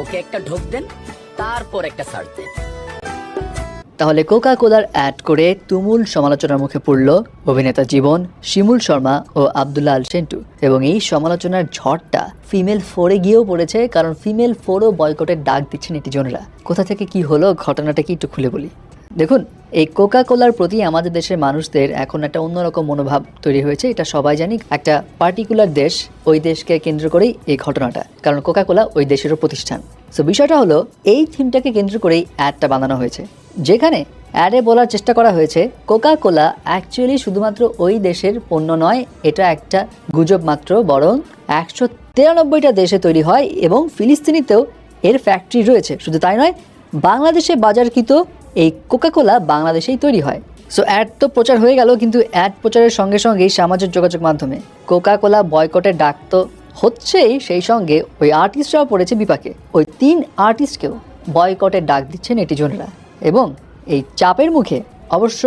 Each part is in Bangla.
ওকে একটা ঢোক দেন, তারপর একটা সার্চ দেন। তাহলে কোকা কোলার অ্যাড করে তুমুল সমালোচনার মুখে পড়ল অভিনেতা জীবন, শিমুল শর্মা ও আবদুল্লা আল সেন্টু। এবং এই সমালোচনার ঝড়টা ফিমেল ফোরে গিয়েও পড়েছে, কারণ ফিমেল ফোরও বয়কটের ডাক দিচ্ছে নেটিজনরা। কোথা থেকে কি হলো, ঘটনাটা কি একটু খুলে বলি। দেখুন এই কোকা কোলার প্রতি আমাদের দেশের মানুষদের এখন একটা অন্যরকম মনোভাব তৈরি হয়েছে, এটা সবাই জানি। একটা পার্টিকুলার দেশ, ওই দেশকে কেন্দ্র করেই এই ঘটনাটা, কারণ কোকা কোলা ওই দেশেরও প্রতিষ্ঠান। সো বিষয়টা হলো, এই থিমটাকে কেন্দ্র করেই অ্যাডটা বানানো হয়েছে, যেখানে অ্যাডে বলার চেষ্টা করা হয়েছে কোকা কোলা অ্যাকচুয়ালি শুধুমাত্র ওই দেশের পণ্য নয়, এটা একটা গুজব মাত্র, বরং একশো তিরানব্বইটা দেশে তৈরি হয় এবং ফিলিস্তিনিতেও এর ফ্যাক্টরি রয়েছে। শুধু তাই নয়, বাংলাদেশে বাজারকৃত এই কোকাকোলা বাংলাদেশেই তৈরি হয়। সো অ্যাড তো প্রচার হয়ে গেল, কিন্তু অ্যাড প্রচারের সঙ্গে সঙ্গেই সামাজিক যোগাযোগ মাধ্যমে। কোকা কোলা বয়কটের ডাক তো হচ্ছেই, সেই সঙ্গে ওই আর্টিস্টরাও পড়েছে বিপাকে। ওই তিন আর্টিস্টকেও বয়কটের ডাক দিচ্ছে নেটিজনরা এবং এই চাপের মুখে অবশ্য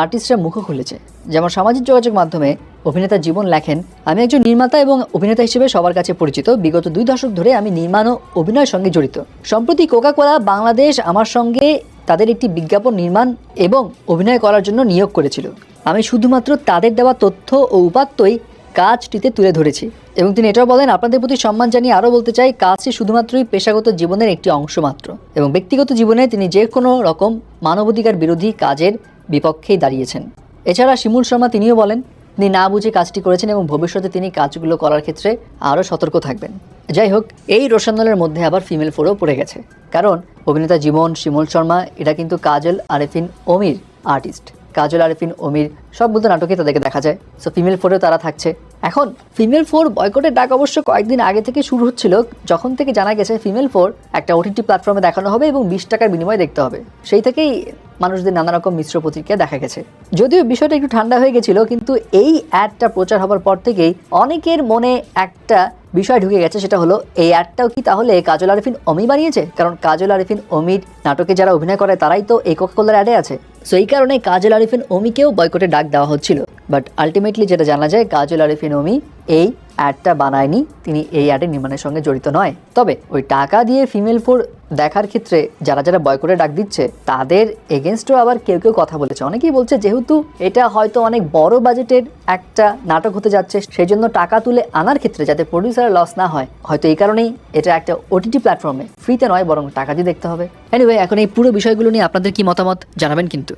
আর্টিস্টরা মুখও খুলেছে। যেমন সামাজিক যোগাযোগ মাধ্যমে অভিনেতা জীবন লেখেন, আমি একজন নির্মাতা এবং অভিনেতা হিসেবে সবার কাছে পরিচিত। বিগত দুই দশক ধরে আমি নির্মাণ ও অভিনয়ের সঙ্গে জড়িত। সম্প্রতি কোকা কোলা বাংলাদেশ আমার সঙ্গে তাদের একটি বিজ্ঞাপন নির্মাণ এবং অভিনয় করার জন্য নিয়োগ করেছিল। আমি শুধুমাত্র তাদের দেওয়া তথ্য ও উপাত্তই কাজটিতে তুলে ধরেছি এবং তিনি এটাও বলেন, আপনাদের প্রতি সম্মান জানিয়ে আরও বলতে চাই, কাজটি শুধুমাত্রই পেশাগত জীবনের একটি অংশ মাত্র এবং ব্যক্তিগত জীবনে তিনি যে কোনো রকম মানবাধিকার বিরোধী কাজের বিপক্ষেই দাঁড়িয়েছেন। এছাড়া শিমুল শর্মা তিনিও বলেন, তিনি না বুঝে কাজটি করেছেন এবং ভবিষ্যতে তিনি কাজগুলো করার ক্ষেত্রে আরও সতর্ক থাকবেন। যাই হোক এই রোশানলের মধ্যে আবার ফিমেল ফোরও পড়ে গেছে। কারণ, অভিনেতা জীবন, শিমল শর্মা, এটা কিন্তু কাজল, আরেফিন, অমির আর্টিস্ট কাজল, আরেফিন, অমির, সব বলতে নাটকে তাদেরকে দেখা যায়। সো ফিমেল ফোরেও তারা থাকছে। এখন ফিমেল ফোর বয়কটের ডাক অবশ্য কয়েকদিন আগে থেকে শুরু হচ্ছিল। যখন থেকে জানা গেছে ফিমেল ফোর একটা ওটিটি প্ল্যাটফর্মে দেখানো হবে এবং বিশ টাকার বিনিময়ে দেখতে হবে। সেই থেকেই মানুষদের নানা রকম মিশ্র প্রতিক্রিয়া দেখা গেছে। যদিও বিষয়টা একটু ঠান্ডা হয়ে গেছিল, কিন্তু এই অ্যাডটা প্রচার হবার পর থেকেই অনেকের মনে একটা বিষয় ঢুকে গেছে সেটা হলো, এই অ্যাডটাও কি তাহলে কাজল আরিফিন অমি বানিয়েছে? কারণ কাজল আরিফিন, অমির নাটকে যারা অভিনয় করে তারাই তো এই কোকাকোলার অ্যাডে আছে। সো এই কারণে কাজল আরিফিন অমিকেও বয়কটে ডাক দেওয়া হচ্ছিল। বাট আলটিমেটলি যেটা জানা যায়, কাজল আরিফিন অমি এই অ্যাডটা বানায়নি। তিনি এই অ্যাডের নির্মাণের সঙ্গে জড়িত নয়। তবে ওই টাকা দিয়ে ফিমেল ফোর দেখার ক্ষেত্রে যারা যারা বয়কটে ডাক দিচ্ছে, তাদের এগেনস্টও আবার কেউ কেউ কথা বলেছে। অনেকেই বলছে যেহেতু এটা হয়তো অনেক বড় বাজেটের একটা নাটক হতে যাচ্ছে সেই জন্য টাকা তুলে আনার ক্ষেত্রে যাতে প্রডিউসার লস না হয়, হয়তো এই কারণেই এটা একটা ওটিটি প্ল্যাটফর্মে ফ্রিতে নয়, বরং টাকা দিয়ে দেখতে হবে। এনিওয়ে এখন এই পুরো বিষয়গুলো নিয়ে আপনাদের কি মতামত জানাবেন কিন্তু।